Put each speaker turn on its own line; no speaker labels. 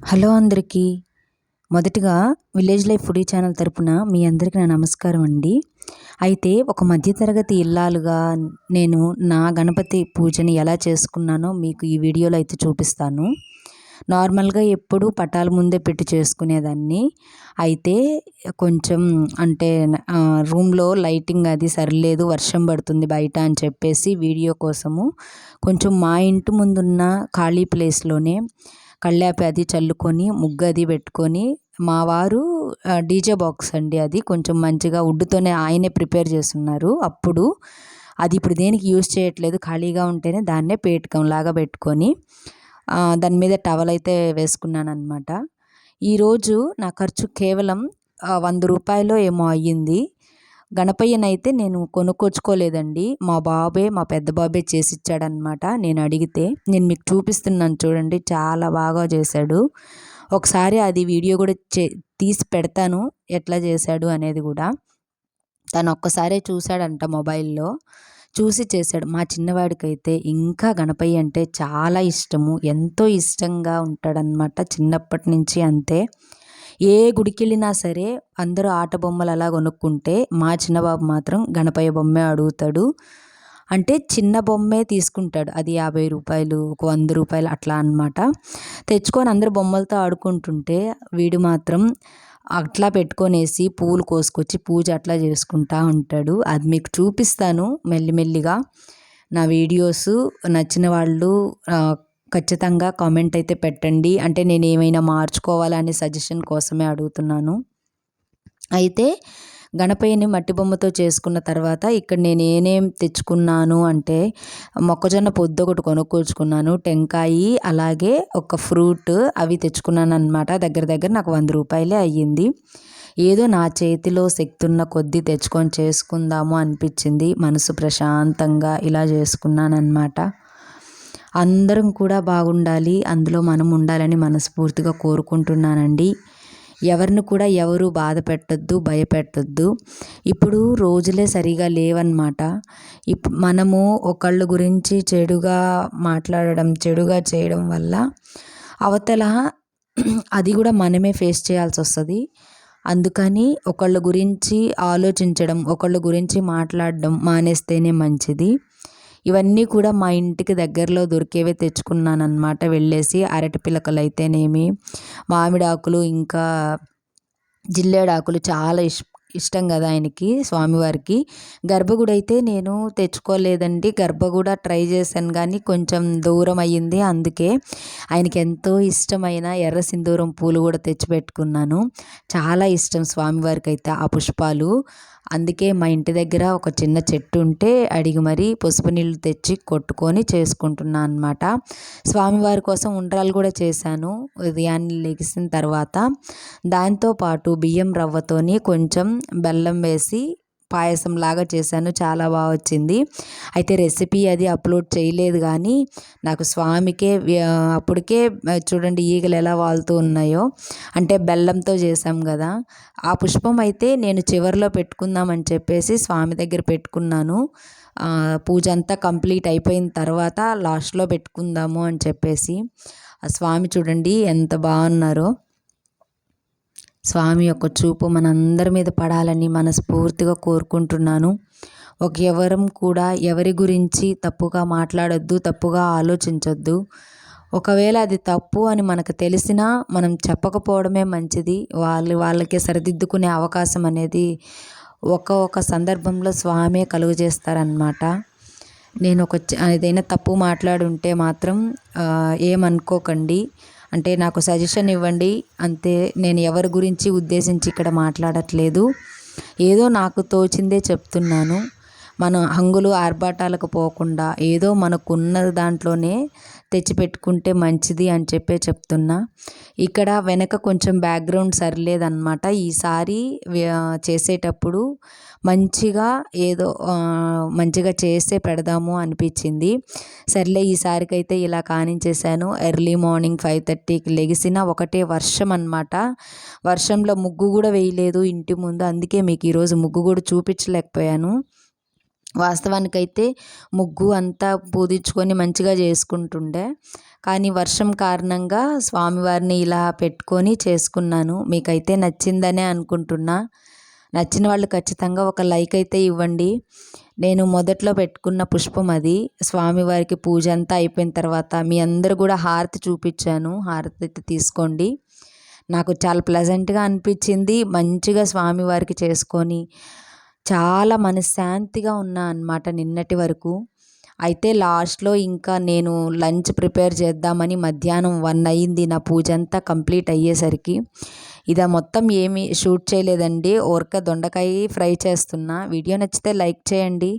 Hello అందరికీ. మొదటిగా village life foodie channel తరపున మీ అందరికీ నా నమస్కారం అండి. అయితే ఒక మధ్యతరగతి ఇల్లాలుగా నేను నా గణపతి పూజని ఎలా చేసుకున్నానో మీకు ఈ వీడియోలో అయితే చూపిస్తాను. నార్మల్గా ఎప్పుడు పటాల ముందే పెట్టి చేసుకునేదాన్ని. అయితే కొంచెం అంటే రూమ్లో లైటింగ్ అది సరిలేదు వర్షం పడుతుంది బయట అని చెప్పేసి వీడియో కోసము కొంచెం మా ఇంటి ముందున్న ఖాళీ ప్లేస్లోనే కళ్ళాపి అది చల్లుకొని ముగ్గు అది పెట్టుకొని మా వారు డీజే బాక్స్ అండి అది. కొంచెం మంచిగా వుడ్తోనే ఆయనే ప్రిపేర్ చేస్తున్నారు. అప్పుడు అది ఇప్పుడు దేనికి యూజ్ చేయట్లేదు ఖాళీగా ఉంటేనే దాన్నే పేటకం లాగా పెట్టుకొని దాని మీద టవల్ అయితే వేసుకున్నాను అనమాట ఈరోజు నా ఖర్చు కేవలం వంద రూపాయలు ఏమో అయ్యింది. గణపయ్యనైతే నేను కొనుక్కొచ్చుకోలేదండి. మా బాబే మా పెద్ద బాబే చేసి ఇచ్చాడనమాట నేను అడిగితే. నేను మీకు చూపిస్తున్నాను చూడండి చాలా బాగా చేశాడు. ఒకసారి అది వీడియో కూడా చే తీసి పెడతాను ఎట్లా చేశాడు అనేది కూడా. తను ఒక్కసారే చూశాడంట మొబైల్లో. చూసి చేశాడు. మా చిన్నవాడికైతే ఇంకా గణపయ్య అంటే చాలా ఇష్టము. ఎంతో ఇష్టంగా ఉంటాడనమాట చిన్నప్పటి నుంచి అంతే. ఏ గుడికి వెళ్ళినా సరే అందరూ ఆట బొమ్మలు అలా కొనుక్కుంటే మా చిన్నబాబు మాత్రం గణపయ్య బొమ్మే అడుగుతాడు. అంటే చిన్న బొమ్మే తీసుకుంటాడు. అది యాభై రూపాయలు ఒక వంద రూపాయలు అట్లా అనమాట తెచ్చుకొని అందరు బొమ్మలతో ఆడుకుంటుంటే వీడు మాత్రం అట్లా పెట్టుకొనేసి పూలు కోసుకొచ్చి పూజ అట్లా చేసుకుంటా ఉంటాడు. అది మీకు చూపిస్తాను మెల్లిమెల్లిగా. నా వీడియోస్ నచ్చిన వాళ్ళు ఖచ్చితంగా కామెంట్ అయితే పెట్టండి. అంటే నేను ఏమైనా మార్చుకోవాలనే సజెషన్ కోసమే అడుగుతున్నాను. అయితే గణపయ్యని మట్టి బొమ్మతో చేసుకున్న తర్వాత ఇక్కడ నేను ఏమేం తెచ్చుకున్నాను అంటే మొక్కజొన్న పొద్దు ఒకటి కొనుక్కొచ్చుకున్నాను. టెంకాయి అలాగే ఒక ఫ్రూట్ అవి తెచ్చుకున్నాను అనమాట దగ్గర దగ్గర నాకు వంద రూపాయలే అయ్యింది. ఏదో నా చేతిలో శక్తి ఉన్న కొద్దీ తెచ్చుకొని చేసుకుందాము అనిపించింది. మనసు ప్రశాంతంగా ఇలా చేసుకున్నాను అనమాట అందరం కూడా బాగుండాలి అందులో మనం ఉండాలని మనస్ఫూర్తిగా కోరుకుంటున్నానండి. ఎవరిని కూడా ఎవరు బాధ పెట్టద్దు భయపెట్టద్దు. ఇప్పుడు రోజులే సరిగా లేవన్నమాట. ఇప్పుడు మనము ఒకళ్ళ గురించి చెడుగా మాట్లాడడం చెడుగా చేయడం వల్ల అవతల అది కూడా మనమే ఫేస్ చేయాల్సి వస్తుంది అందుకని ఒకళ్ళ గురించి ఆలోచించడం ఒకళ్ళ గురించి మాట్లాడడం మానేస్తేనే మంచిది. ఇవన్నీ కూడా మా ఇంటికి దగ్గరలో దొరికేవే తెచ్చుకున్నాను అనమాట వెళ్ళేసి అరటి పిలకలు అయితేనేమి మామిడాకులు ఇంకా జిల్లేడాకులు చాలా ఇష్ ఇష్టం కదా ఆయనకి స్వామివారికి. గర్భగుడి అయితే నేను తెచ్చుకోలేదండి. గర్భగుడ ట్రై చేశాను కానీ కొంచెం దూరం అయ్యింది. అందుకే ఆయనకి ఎంతో ఇష్టమైన ఎర్ర సింధూరం పూలు కూడా తెచ్చిపెట్టుకున్నాను చాలా ఇష్టం స్వామివారికి అయితే ఆ పుష్పాలు. అందుకే మా ఇంటి దగ్గర ఒక చిన్న చెట్టు ఉంటే అడిగి మరీ పసుపు నీళ్ళు తెచ్చి కొట్టుకొని చేసుకుంటున్నాను అనమాట స్వామివారి కోసం ఉండ్రాలు కూడా చేశాను ఉదయాన్నే లెగిసిన తర్వాత. దాంతోపాటు బియ్యం రవ్వతోని కొంచెం బెల్లం వేసి పాయసం లాగా చేశాను. చాలా బాగా వచ్చింది. అయితే రెసిపీ అది అప్లోడ్ చేయలేదు కానీ నాకు స్వామికే అప్పటికే చూడండి ఈగలు ఎలా వాళ్తూ ఉన్నాయో. అంటే బెల్లంతో చేసాం కదా. ఆ పుష్పం అయితే నేను చివరిలో పెట్టుకుందామని చెప్పేసి స్వామి దగ్గర పెట్టుకున్నాను. పూజ అంతా కంప్లీట్ అయిపోయిన తర్వాత లాస్ట్లో పెట్టుకుందాము అని చెప్పేసి. ఆ స్వామి చూడండి ఎంత బాగున్నారో స్వామి యొక్క చూపు మనందరి మీద పడాలని మనస్ఫూర్తిగా కోరుకుంటున్నాను. ఒక ఎవరం కూడా ఎవరి గురించి తప్పుగా మాట్లాడొద్దు తప్పుగా ఆలోచించొద్దు. ఒకవేళ అది తప్పు అని మనకు తెలిసినా మనం చెప్పకపోవడమే మంచిది. వాళ్ళు వాళ్ళకి సరిదిద్దుకునే అవకాశం అనేది ఒక ఒక సందర్భంలో స్వామే కలుగజేస్తారనమాట నేను ఒక ఏదైనా తప్పు మాట్లాడుంటే మాత్రం ఏమనుకోకండి. అంటే నాకు సజెషన్ ఇవ్వండి. అంతే నేను ఎవరి గురించి ఉద్దేశించి ఇక్కడ మాట్లాడట్లేదు. ఏదో నాకు తోచిందే చెప్తున్నాను. మనం హంగులు ఆర్భాటాలకు పోకుండా ఏదో మనకున్న దాంట్లోనే తెచ్చిపెట్టుకుంటే మంచిది అని చెప్పే చెప్తున్నా. ఇక్కడ వెనక కొంచెం బ్యాక్గ్రౌండ్ సరిలేదన్నమాట. ఈసారి చేసేటప్పుడు మంచిగా ఏదో మంచిగా చేస్తే పెడదాము అనిపించింది. సర్లే ఈసారికైతే ఇలా కానించేశాను. ఎర్లీ మార్నింగ్ ఫైవ్ థర్టీకి లెగిసిన ఒకటే వర్షం అనమాట వర్షంలో ముగ్గు కూడా వేయలేదు ఇంటి ముందు. అందుకే మీకు ఈరోజు ముగ్గు కూడా చూపించలేకపోయాను. వాస్తవానికైతే ముగ్గు అంతా పూజించుకొని మంచిగా చేసుకుంటుండే. కానీ వర్షం కారణంగా స్వామివారిని ఇలా పెట్టుకొని చేసుకున్నాను. మీకైతే నచ్చిందనే అనుకుంటున్నా. నచ్చిన వాళ్ళు ఖచ్చితంగా ఒక లైక్ అయితే ఇవ్వండి. నేను మొదట్లో పెట్టుకున్న పుష్పం అది. స్వామివారికి పూజ అంతా అయిపోయిన తర్వాత మీ అందరు కూడా హారతి చూపించాను. హారతి అయితే తీసుకోండి. నాకు చాలా ప్లెజెంట్గా అనిపించింది. మంచిగా స్వామివారికి చేసుకొని చాలా మనశ్శాంతిగా ఉన్నా అనమాట నిన్నటి వరకు. అయితే లాస్ట్లో ఇంకా నేను లంచ్ ప్రిపేర్ చేద్దామని మధ్యాహ్నం వన్ అయింది నా పూజ అంతా కంప్లీట్ అయ్యేసరికి. ఇదా మొత్తం ఏమి షూట్ చేయలేదండి. ఓర్క దొండకాయ ఫ్రై చేస్తున్నా. వీడియో నచ్చితే లైక్ చేయండి.